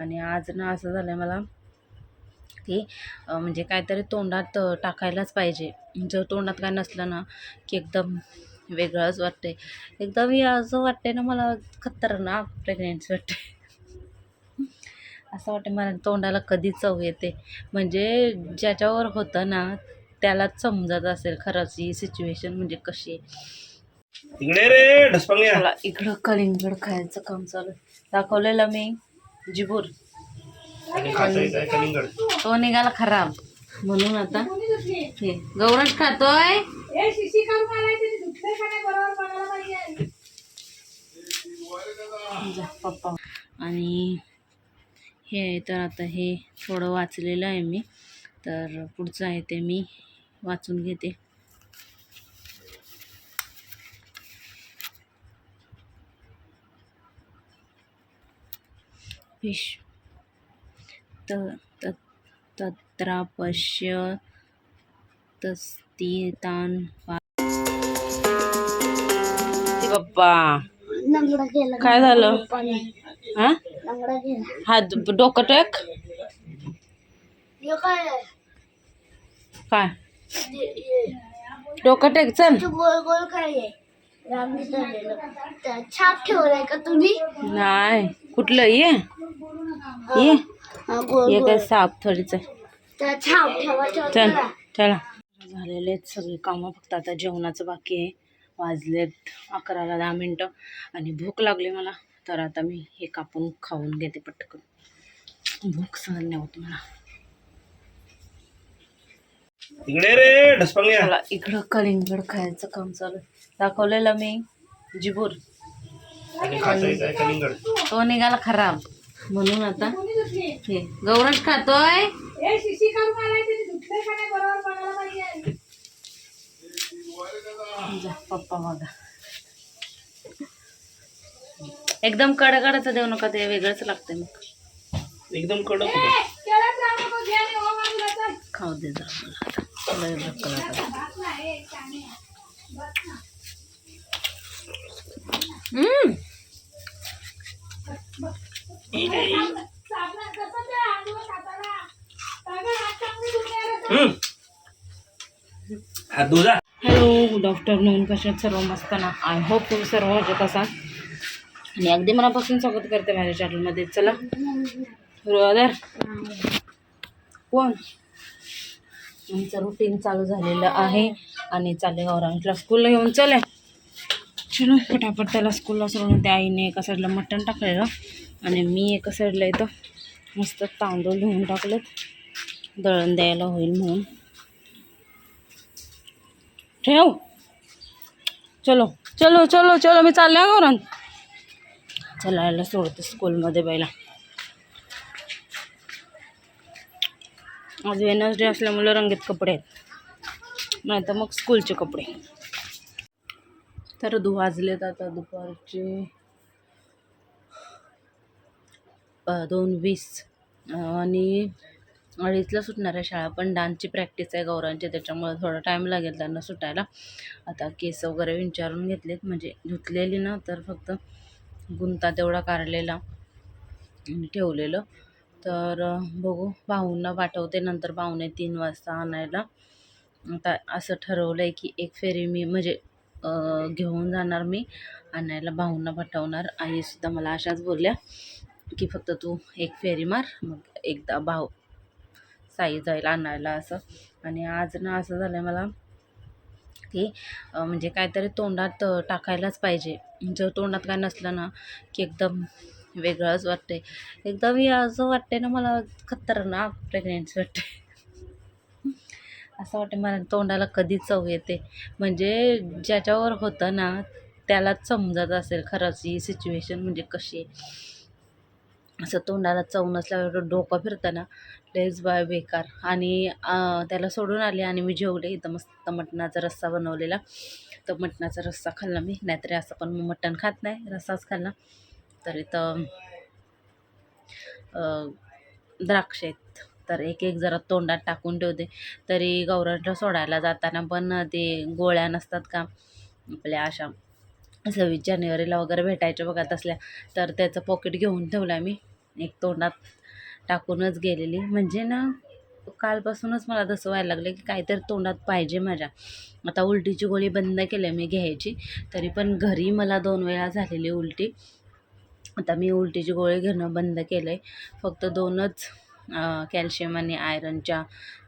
आणि आज ना असं झालं आहे मला की म्हणजे काहीतरी तोंडात टाकायलाच पाहिजे. जर तोंडात काय नसलं ना की एकदम वेगळंच वाटते एकदम हे असं वाटते ना मला खतरनाक प्रेग्नेन्सी वाटते असं वाटतं मला तोंडाला कधी चव येते. म्हणजे ज्याच्यावर होतं ना त्यालाच समजत असेल खरंच ही सिच्युएशन म्हणजे कशी आहे. इकडे कलिंगड खायचं काम चालू. दाखवलेलं मी. जिबूर तो निघाला खराब. म्हणून आता हे गौरच खातोय. जा, पप्पा. आणि हे आहे तर आता हे थोडं वाचलेलं आहे मी. तर पुढचं आहे ते मी वाचून घेते. विश त त तत्रापश्य तस्तितान बाप्पा लंगडा गेला काय झालं पाणी हा लंगडा गेला हा ड- डोकं टेक हे काय आहे? काय हे- हे. डोकं टेक चल ते गोल गोल काय आहे रांगेत धरलेलं. त्या छाप ठेवलाय का तुम्ही? नाही. कुठलं? ये. ये. हा, काय साप थोडीच. छाप ठेवायच्या चल. चला. झालेले आहेत सगळी कामं. फक्त आता जेवणाचं बाकी आहे. वाजलेत अकराला दहा मिनटं. आणि भूक लागली मला. तर आता मी हे कापून खाऊन घेते पटकन. भूक सहन नाही होत मला. इकडे रे इकडं कलिंगड खायचं काम चालू आहे. दाखवलेलं मी जिबूर. तो निघाला खराब. म्हणून आता हे गौरच खातोय. जा, पप्पा बघा एकदम कडकडचं देऊ नका ते वेगळंच लागतंय मग. एकदम कडक होतं. खाऊ दे जरा मला हॅलो गुड आफ्टरनून कशात सर्व मस्त ना? आय होप तुम्ही सर्व मजेत असाल. आणि अगदी मनापासून स्वागत करते माझ्या चॅनलमध्ये चला. ब्रदर कोण? आमचं रुटीन चालू झालेलं आहे. आणि चालले औरंगला स्कूलला घेऊन चले. चलो फटाफट त्याला स्कूलला सोडून त्या आईने एका साईडला मटण टाकलेलं आणि मी एका साईडला इथं मस्त तांदूळ धुवून टाकलेत. दळण द्यायला होईल म्हणून. ठेव. चलो चलो चलो चलो मी चालले गौरान चला याला सोडते स्कूलमध्ये पहिला आज वेनसडे असल्यामुळे रंगीत कपडे आहेत. नाही तर मग स्कूलचे कपडे. तर दु वाजलेत आता दुपारचे. दोन वीस. आणि अडीचला सुटणार आहे शाळा पण डान्सची प्रॅक्टिस आहे गौरांची त्याच्यामुळे थोडा टाईम लागेल त्यांना सुटायला. आता केस वगैरे विचारून घेतलेत म्हणजे धुतलेली ना तर फक्त गुंता तेवढा काढलेला आणि ठेवलेलं. तर बघू भाऊंना पाठवते नंतर पाहुणे तीन वाजता आणायला. आता असं ठरवलं आहे की एक फेरी मी म्हणजे घेऊन जाणार मी. आणायला भाऊंना पाठवणार आईसुद्धा मला अशाच बोलल्या की फक्त तू एक फेरी मार मग एकदा भाऊ साई जाईल आणायला असं. आणि आज ना असं झालं आहे मला की म्हणजे काहीतरी तोंडात टाकायलाच पाहिजे. जर तोंडात काय नसलं ना की एकदम वेगळंच वाटते एकदम हे असं वाटते ना मला खतरनाक प्रेग्नेन्सी वाटते असं वाटतं मला तोंडाला कधी चव येते. म्हणजे ज्याच्यावर होतं ना त्यालाच समजत असेल खरंच ही सिच्युएशन म्हणजे कशी आहे. असं तोंडाला चव नसल्यावर डोकं फिरताना ना बाय बेकार. आणि त्याला सोडून आले आणि मी जेवले. इथं मस्त मटणाचा रस्सा बनवलेला. तर मटणाचा रस्सा खाल्ला मी. नाहीतरी असं पण मग मटण खात नाही. रस्साच खाल्ला. तर इथं द्राक्ष आहेत. तर एक एक जरा तोंडात टाकून ठेवते. तरी गौरांच्या सोडायला जाताना पण ते गोळ्या नसतात का? आपल्या अशा सव्वीस जानेवारीला वगैरे भेटायच्या बघा तसल्या. तर त्याचं पॉकेट घेऊन ठेवलं आहे मी एक तोंडात टाकूनच गेलेली. म्हणजे ना कालपासूनच मला तसं व्हायला लागलं की काहीतरी तोंडात पाहिजे माझ्या. आता उलटीची गोळी बंद केली मी घ्यायची. तरी पण घरी मला दोन वेळा झालेली उलटी. आता मी उलटीची गोळी घेणं बंद केलं आहे फक्त दोनच कॅल्शियम आणि आयरनच्या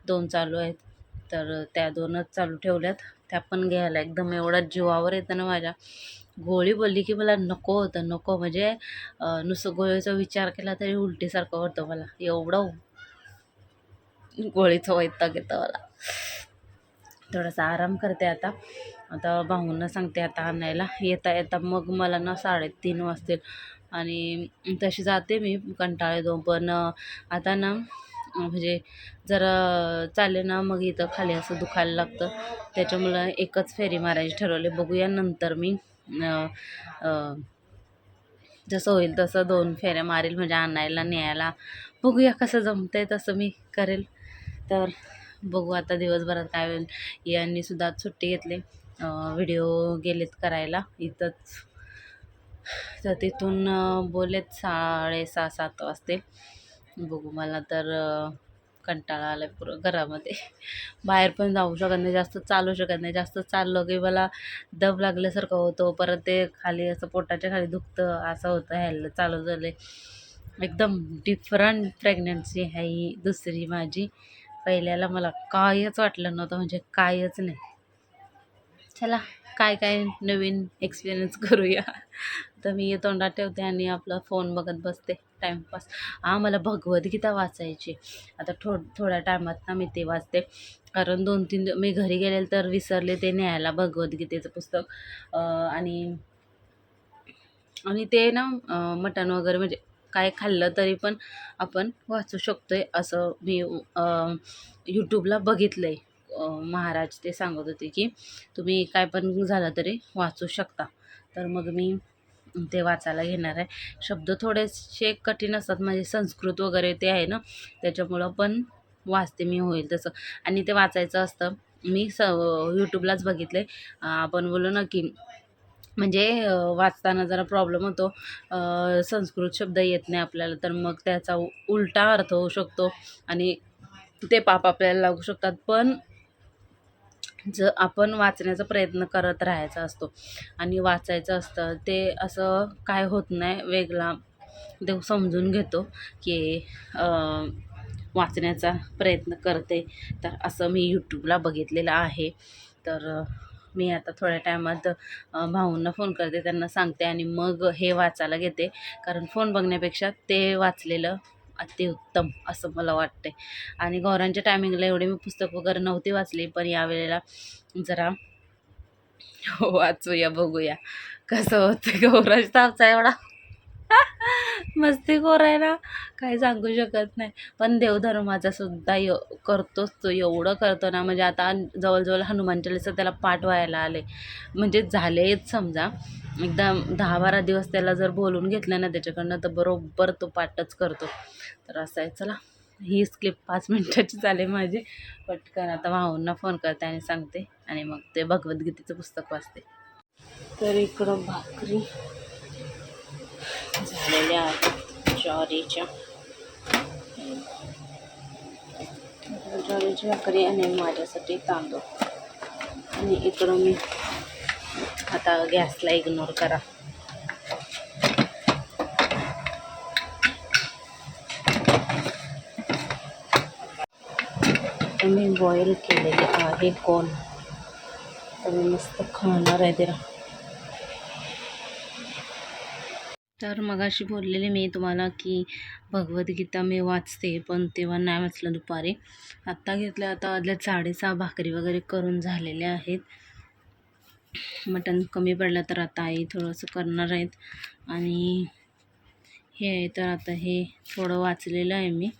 दोन चालू आहेत तर त्या दोनच चालू ठेवल्यात. त्या पण घ्यायला एकदम एवढा जीवावर येतं ना माझ्या. गोळी बोलली की मला नको होतं नको. म्हणजे नुसतं गोळीचा विचार केला तरी उलटीसारखं होतं मला. एवढं गोळीचं वैताग येतं मला. थोडासा आराम करते आता. आता भाऊंना सांगते आता आणायला. येता येता मग मला ना साडेतीन वाजतील. आणि तशी जाते मी कंटाळे येतो पण आता ना म्हणजे जरा चालले ना मग इथं खाली असं दुखायला लागतं. त्याच्यामुळं एकच फेरी मारायची ठरवले. बघूया नंतर मी जसं होईल तसं दोन फेऱ्या मारेल म्हणजे आणायला न्यायला. बघूया कसं जमतंय तसं मी करेल. तर बघू आता दिवसभरात काय होईल. यांनीसुद्धा सुट्टी घेतली. व्हिडिओ गेलेत करायला. इथंच तर तिथून बोलेत साडेसहा सात वाजते. बघू मला तर कंटाळा आला आहे पुरं घरामध्ये. बाहेर पण जाऊ शकत नाही जास्त चालू शकत नाही. जास्त चाललं की मला दब लागल्यासारखं होतो. परत ते खाली असं पोटाच्या खाली दुखतं. असं होतं. ह्याला चालू झालं एकदम डिफरंट प्रेग्नन्सी आहे ही दुसरी माझी. पहिल्याला मला कायच वाटलं नव्हतं. म्हणजे कायच नाही. चला काय काय नवीन एक्सपिरियन्स करूया? तर मी तोंडात ठेवते आणि आपला फोन बघत बसते. टाईमपास हां मला भगवद्गीता वाचायची आता थो थोड्या टायमात ना मी ते वाचते. कारण दोन तीन मी घरी गेले तर विसरले ते न्यायला भगवद्गीतेचं पुस्तक. आणि आणि ते ना मटण वगैरे म्हणजे काय खाल्लं तरी पण आपण वाचू शकतो आहे असं मी यूट्यूबला बघितलं आहे महाराज ते सांगत होते की तुम्ही काय पण झालं तरी वाचू शकता. तर मग मी ते वाचायला घेणार आहे. शब्द थोडेसे कठीण असतात म्हणजे संस्कृत वगैरे ते आहे ना त्याच्यामुळं पण वाचते मी होईल तसं. आणि ते वाचायचं असतं. मी स यूट्यूबलाच बघितलं. आहे आपण बोललो ना की म्हणजे वाचताना जरा प्रॉब्लेम होतो. संस्कृत शब्द येत नाही आपल्याला तर मग त्याचा उ- उलटा अर्थ होऊ शकतो. आणि ते पाप आपल्याला लागू शकतात. पण जर आपण वाचण्याचा प्रयत्न करत राहायचा असतो आणि वाचायचं असतं ते असं काय होत नाही. वेगळा देव समजून घेतो की वाचण्याचा प्रयत्न करते. तर असं मी यूट्यूबला बघितलेलं आहे. तर मी आता थोड्या टायमात भाऊंना फोन करते. त्यांना सांगते आणि मग हे वाचायला घेते. कारण फोन बघण्यापेक्षा ते वाचलेलं अतिउत्तम असं मला वाटते आणि गौरांच्या टायमिंगला एवढे मी पुस्तक वगैरे नव्हती वाचली पण यावेळेला जरा हो, वाचूया बघूया. कसं होतं गौराज तापचा एवढा मस्ती आहे ना काही सांगू शकत नाही. पण देवधर्माचा सुद्धा य करतोच तो एवढं करतो ना. म्हणजे आता जवळजवळ हनुमान चालीसा त्याला पाठ व्हायला आले. म्हणजे झालेच समजा. एकदा दहा बारा दिवस त्याला जर बोलून घेतलं ना त्याच्याकडनं तर बरोबर तो पाठच करतो. तर असं आहे. चला ही स्क्लिप पाच मिनटाची चालेल माझी. पटकन आता भाऊंना फोन करते आणि सांगते. आणि मग ते भगवद्गीतेचं पुस्तक वाचते. तर इकडं भाकरी. झालेल्या आहेत ज्वारीच्या. ज्वारीची भाकरी आणि माझ्यासाठी तांदूळ. आणि इकडं मी आता गॅसला इग्नोर करा. मी बॉईल केलेले आहे कोण? तर मी मस्त खाणार आहे तिला तर मगाशी बोललेले मी तुम्हाला की भगवद्गीता मी वाचते पण तेव्हा नाही वाचलं दुपारी. आत्ता घेतलं आता आदल्या साडेसहा भाकरी वगैरे करून झालेल्या आहेत. मटण कमी पडलं तर आता आई थोडंसं करणार आहेत. आणि हे आहे तर आता हे थोडं वाचलेलं आहे मी.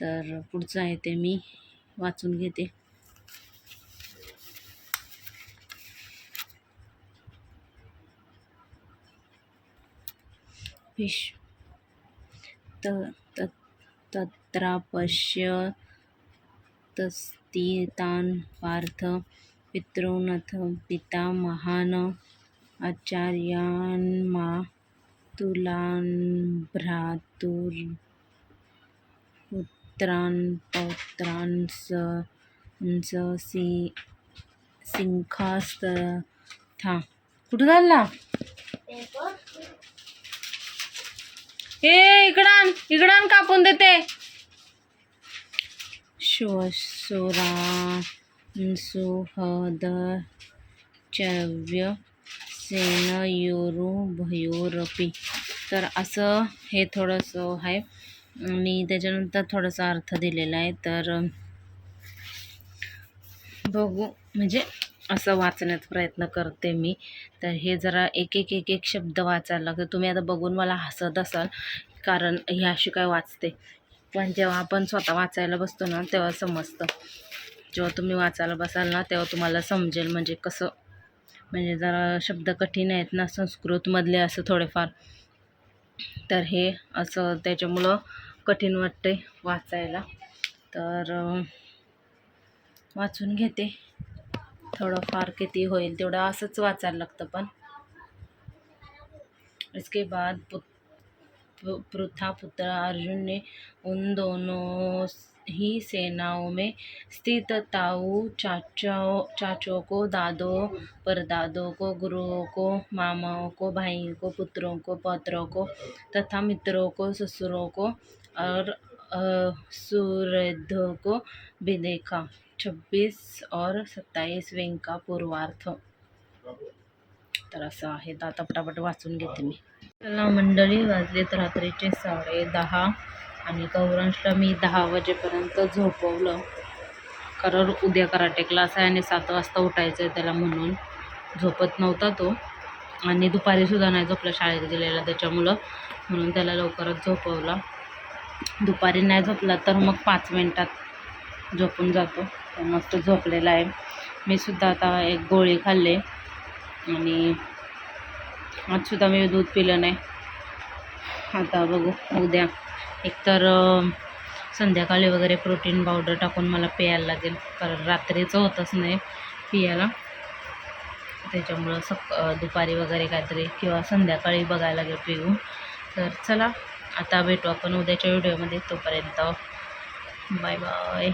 तर पुढचं आहे ते मी वाचून घेते. विश्व. त त तत्रापश्य तस्तीतान् पार्थ पितॄनथ पितामहान् आचार्यान्मा तुलान भ्रातुर पुत्रान पौत्रान स स सी सिंखास्त था कुठं चालला? हे ए इकडं इकडं कापून देते. श्वसुरा सुहद चव्य सेनयोरू भयोरपी. तर असं हे थोडंसं आहे. आणि त्याच्यानंतर थोडासा अर्थ दिलेला आहे. तर बघू म्हणजे असं वाचण्याचा प्रयत्न करते मी. तर हे जरा एक एक एक एक शब्द वाचायला लागतं तुम्ही आता बघून मला हसत असाल कारण ही अशी काय वाचते. पण जेव्हा आपण स्वतः वाचायला बसतो ना तेव्हा समजतं. जेव्हा तुम्ही वाचायला बसाल ना तेव्हा तुम्हाला समजेल. म्हणजे कसं म्हणजे जरा शब्द कठीण आहेत ना संस्कृतमधले असं थोडेफार. तर हे असं त्याच्यामुळं कठीण वाटते वाचायला. तर वाचून घेते. थोडंफार किती होईल तेवढं असंच वाचायला लागतं पण. इसके बाद पृथा पुत्र अर्जुन ने उन दोनों ही सेनाओं में स्थित ताऊ चाचाओं, चाचों को, दादों, परदादों को, गुरुओं को, मामाओं को, भाइयों को, पुत्रों को, पौत्रों को तथा मित्रों को, ससुरों को और सुहृदों को भी देखा। छब्बीस और सत्तावीस का पूर्वार्थ. तर असं आहे. तर आता पटापट वाचून घेते मी. चला मंडळी वाजलेत रात्रीचे साडे दहा आणि गौरांशला मी दहा वाजेपर्यंत झोपवलं. कारण उद्या कराटे क्लास आहे आणि सात वाजता उठायचं आहे त्याला म्हणून. झोपत नव्हता तो. आणि दुपारीसुद्धा नाही झोपला शाळेत गेलेला त्याच्यामुळं. म्हणून त्याला लवकरच झोपवला. दुपारी नाही झोपला तर मग पाच मिनटात झोपून जातो. मस्त झोपलेला आहे. मी सुद्धा आता एक गोळी खाल्ले आणि आजसुद्धा मी दूध पिलं नाही. आता बघू उद्या. एकतर संध्याकाळी वगैरे प्रोटीन पावडर टाकून मला प्यायला लागेल कारण रात्रीचं होतच नाही पियाला. त्याच्यामुळं सक दुपारी वगैरे काहीतरी किंवा संध्याकाळी बघायला लागेल पिऊ तर चला आता भेटू आपण उद्याच्या व्हिडिओमध्ये. तोपर्यंत बाय बाय.